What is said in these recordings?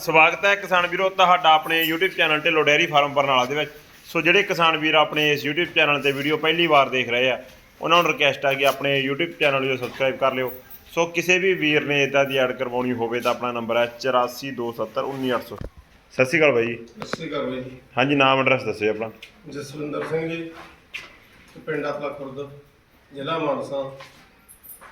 ਸਵਾਗਤ ਹੈ ਕਿਸਾਨ ਵੀਰੋ ਤੁਹਾਡਾ ਆਪਣੇ YouTube channel Dhillon dairy farm Barnala ਦੇ ਵਿੱਚ। ਸੋ ਜਿਹੜੇ ਕਿਸਾਨ ਵੀਰ ਆਪਣੇ ਇਸ YouTube ਚੈਨਲ ਤੇ ਵੀਡੀਓ ਪਹਿਲੀ ਵਾਰ ਦੇਖ ਰਹੇ ਆ ਉਹਨਾਂ ਨੂੰ ਰਿਕਵੈਸਟ ਆ ਕਿ ਆਪਣੇ YouTube ਚੈਨਲ ਨੂੰ ਸਬਸਕ੍ਰਾਈਬ ਕਰ ਲਿਓ। ਸੋ ਕਿਸੇ ਵੀ ਵੀਰ ਨੇ ਇਦਾਂ ਦੀ ਐਡ ਕਰਵਾਉਣੀ ਹੋਵੇ ਤਾਂ ਆਪਣਾ ਨੰਬਰ ਹੈ 8427191800 ਸਤਿ ਸ਼੍ਰੀ ਅਕਾਲ ਬਾਈ ਜੀ। ਸਤਿ ਸ਼੍ਰੀ ਅਕਾਲ ਬਾਈ ਜੀ। ਹਾਂਜੀ ਨਾਮ ਐਡਰੈਸ ਦੱਸਿਓ ਆਪਣਾ। ਜਸਵਿੰਦਰ ਸਿੰਘ ਜੀ ਪਿੰਡ ਆਪਲਾ ਖੁਰਦ ਜ਼ਿਲ੍ਹਾ ਮਾਨਸਾ।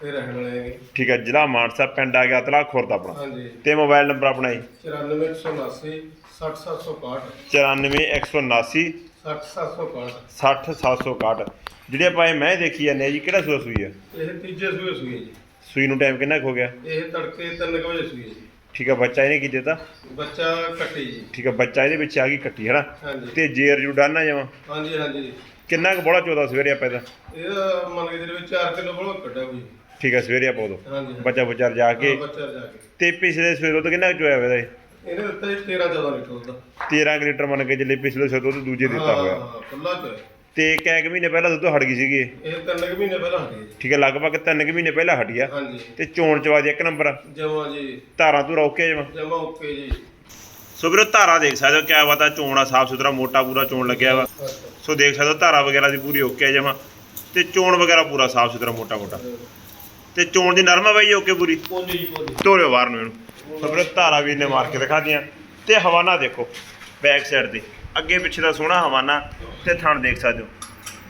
ਇਹ ਰਹਿਣ ਵਾਲੇ ਹੈਗੇ। ਠੀਕ ਹੈ ਜ਼ਿਲ੍ਹਾ ਮਾਨਸਾ ਪਿੰਡ ਆ ਗਿਆ ਤਲਾ ਖੁਰਦ ਆਪਣਾ। ਹਾਂਜੀ। ਤੇ ਮੋਬਾਈਲ ਨੰਬਰ ਆਪਣਾ ਜੀ। 94179 60761 94179 60761 60761 ਜਿਹੜੇ ਆਪਾਂ ਇਹ ਮੈਂ ਦੇਖੀ ਜਾਂਦੇ ਆ ਜੀ ਕਿਹੜਾ ਸੂਆ ਸੂਈ ਆ? ਇਹ ਤੀਜੇ ਸੂਏ ਸੂਏ ਜੀ। ਸੂਈ ਨੂੰ ਟਾਈਮ ਕਿੰਨਾ ਕੁ ਹੋ ਗਿਆ? ਇਹ ਤੜਕੇ 3 ਵਜੇ ਸੂਏ ਜੀ। ਠੀਕ ਹੈ ਬੱਚਾ ਇਹਨੇ ਕੀ ਦਿੱਤਾ? ਬੱਚਾ ਕੱਟੀ ਜੀ। ਠੀਕ ਹੈ ਬੱਚਾ ਇਹਦੇ ਵਿੱਚ ਆ ਗਈ ਕੱਟੀ ਹਨਾ? ਹਾਂਜੀ। ਤੇ ਜੇਰ ਜੂ ਡਾਨਾ ਜਾਵਾਂ ਹਾਂਜੀ ਹਾਂਜੀ। ਕਿੰਨਾ ਕੁ ਬੋਲਾ 14 ਸਵੇਰੇ ਆਪਾਂ ਇਹਦਾ? ਇਹਦਾ ਮੰਨ ਕੇ ਦੇ ਵਿੱਚ 4 ਕਿਲੋ ਬੜਾ ਕੱਢਿਆ ਕੋਈ। ਠੀਕ ਹੈ ਸਵੇਰੇ ਆਪਾਂ ਉਦੋਂ ਹਾਂਜੀ ਬੱਚਾ ਬੁਚਾਰ ਜਾ ਕੇ ਹਾਂ, ਬੱਚਾ ਜਾ ਕੇ। ਤੇ ਪਿਛਲੇ ਸਵੇਰ ਤੋਂ ਕਿੰਨਾ ਚੋਇਆ ਹੋਇਆ ਇਹਦਾ ਇਹਨੇ ਦਿੱਤਾ ਜੀ 13 14 ਲੀਟਰ ਦਾ 13 ਕੁ ਲੀਟਰ ਮੰਨ ਕੇ ਚੱਲੇ ਪਿਛਲੇ ਸਵੇਰ ਤੋਂ ਦੂਜੇ ਦਿੱਤਾ ਹੋਇਆ। ਹਾਂ ਖੁੱਲਾ ਚ ਤੇ ਕੁ ਮਹੀਨੇ ਪਹਿਲਾਂ ਦੁੱਧ ਹਟ ਗਈ ਸੀਗੀ ਇਹ? ਇਹ ਤਿੰਨ ਕੁ ਮਹੀਨੇ ਪਹਿਲਾਂ ਹਟੀ ਹੈ। ਜੀ ਠੀਕ ਹੈ ਲਗਭਗ 3 ਕੁ ਮਹੀਨੇ ਪਹਿਲਾਂ ਹਟੀ ਆ। ਹਾਂਜੀ। ਤੇ ਚੋਣ ਚਵਾ ਦੀ ਇੱਕ ਨੰਬਰ। ਜਮਾ ਜੀ। ਧਾਰਾਂ ਤੂੰ ਰੋਕੇ ਜਮਾ? ਜਮਾ ਓਕੇ ਜੀ। ਸੋ ਵੀਰੋ ਧਾਰਾ ਦੇਖ ਸਕਦੇ ਹੋ ਕਿਆ ਬਾਤ ਚੋਣ ਆ ਸਾਫ਼ ਸੁਥਰਾ ਮੋਟਾ ਪੂਰਾ ਚੋਣ ਲੱਗਿਆ ਵਾ। ਸੋ ਦੇਖ ਸਕਦੇ ਹੋ ਧਾਰਾ ਵਗੈਰਾ ਦੀ ਪੂਰੀ ਓਕੇ ਆ ਜਮਾ। ਤੇ ਚੋਣ ਵਗੈਰਾ ਪੂਰਾ ਸਾਫ਼ ਸੁਥਰਾ ਮੋਟਾ ਮੋਟਾ ਤੇ ਚੋਣ ਦੀ ਨਰਮਾ ਬਾਈ ਓਕੇ ਪੂਰੀ? ਪੋਲੀ ਜੀ ਪੋਲੀ। ਤੋਰਿਓ ਬਾਹਰ ਨੂੰ ਇਹਨੂੰ। ਸੋ ਵੀਰੋ ਧਾਰਾ ਵੀਰ ਨੇ ਮਾਰ ਕੇ ਦਿਖਾ ਦੀਆਂ। ਤੇ ਹਵਾਨਾ ਦੇਖੋ ਬੈਕ ਸਾਈਡ ਤੇ। ਅੱਗੇ ਪਿੱਛੇ ਦਾ ਸੋਹਣਾ ਹਵਾਨਾ ਤੇ ਥਣ ਦੇਖ ਸਕਦੇ ਹੋ।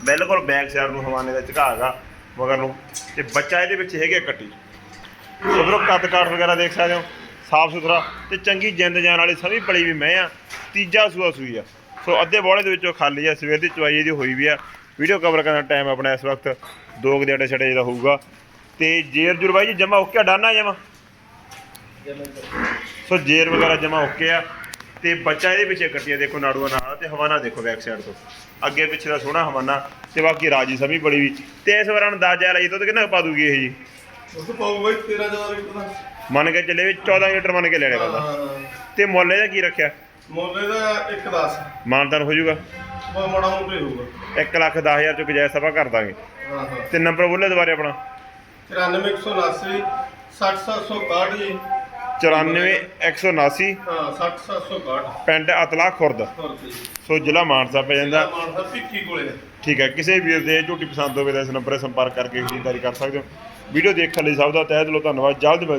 ਬਿਲਕੁਲ ਬੈਕ ਸਾਈਡ ਨੂੰ ਹਵਾਨੇ ਦਾ ਝੁਕਾ ਹੈਗਾ ਮਗਰ ਨੂੰ। ਤੇ ਬੱਚਾ ਇਹਦੇ ਵਿੱਚ ਹੈਗੇ ਕੱਟੀ। ਸੋ ਵੀਰੋ ਕੱਦ ਕਾਠ ਵਗੈਰਾ ਦੇਖ ਸਕਦੇ ਹੋ। ਸਾਫ਼ ਸੁਥਰਾ ਤੇ ਚੰਗੀ ਜਿੰਦ ਜਾਨ ਵਾਲੀ ਸਭੀ ਪਲੀ ਵੀ ਮੈਂ ਆ। ਤੀਜਾ ਸੂਆ ਸੂਈ ਆ। ਸੋ ਅੱਧੇ ਬੋਲੇ ਦੇ ਵਿੱਚੋਂ ਖਾਲੀ ਆ। ਸਵੇਰ ਦੀ ਚਵਾਈ ਇਹਦੀ ਹੋਈ ਵੀ ਆ। ਵੀਡੀਓ ਕਵਰ ਕਰਨ ਦਾ ਟਾਈਮ ਆਪਣਾ ਇਸ ਵਕਤ। ਦੋ ਕੁ ਦੇ ਅੜੇ ਛੜੇ ਜਿਹਦਾ ਹੋਊਗਾ। ਤੇ ਜੇਰ ਜੁਰ ਬਾਈ ਜੀ ਜਮਾ ਓਕੇ ਡਾਨਾ ਜਮਾ। ਸੋ ਜੇਰ ਵਗੈਰਾ ਜਮਾ ਓਕੇ ਆ ਤੇ ਬੱਚਾ ਇਹਦੇ ਪਿੱਛੇ ਕੱਟਿਆ ਦੇਖੋ ਨਾੜੂਆ ਨਾਲ ਤੇ ਹਵਾਨਾ ਦੇਖੋ ਬੈਕ ਸਾਈਡ ਤੋਂ। ਅੱਗੇ ਪਿੱਛੇ ਦਾ ਸੋਹਣਾ ਹਵਾਨਾ ਤੇ ਬਾਕੀ ਰਾਜੀ ਸਮੀ ਬੜੀ ਵੀ। ਤੇ ਇਸ ਵਾਰ ਅੰਦਾਜ਼ਾ ਲਈ ਦੁੱਧ ਕਿੰਨਾ ਪਾ ਦੂਗੀ ਇਹ ਜੀ? ਉਸ ਤੋਂ ਪਾਉ ਬਾਈ 13000 ਲੀਟਰ ਦਾ। ਮੰਨ ਕੇ ਚੱਲੇ ਵੀ 14 ਲੀਟਰ ਮੰਨ ਕੇ ਲੈਣੇ ਹਾਂ ਤੇ ਮੁੱਲ ਇਹਦਾ ਕੀ ਰੱਖਿਆ? ਮੁੱਲ ਇਹਦਾ 1 10 ਮਾਨਦਾਨ ਹੋ ਜਾਊਗਾ? ਮੜਾ ਮੋਟੇ ਹੋਊਗਾ। 1 ਲੱਖ 10000 ਚ ਗੁਜਾਇਸ਼ ਸਭਾ ਕਰ ਦਾਂਗੇ। ਤੇ ਨੰਬਰ ਬੋਲੇ ਦੁਬਾਰੇ ਆਪਣਾ? 94179 60761 ਜੀ। 94179 ਹਾਂ 60761 ਪਿੰਡ ਅਤਲਾ ਖੁਰਦ। ਸੋ ਜ਼ਿਲ੍ਹਾ ਮਾਨਸਾ ਪੈ ਜਾਂਦਾ। ਮਾਨਸਾ ਕੋਲੇ। ਠੀਕ ਹੈ ਕਿਸੇ ਵੀਰ ਦੇ ਝੂਟੀ ਪਸੰਦ ਹੋਵੇ ਤਾਂ ਇਸ ਨੰਬਰ 'ਤੇ ਸੰਪਰਕ ਕਰਕੇ ਖਰੀਦਦਾਰੀ ਕਰ ਸਕਦੇ ਹੋ। ਵੀਡੀਓ ਦੇਖਣ ਲਈ ਸਭ ਦਾ ਤਹਿ ਦਿਲੋਂ ਧੰਨਵਾਦ। ਜਲਦ ਮਿਲਦੇ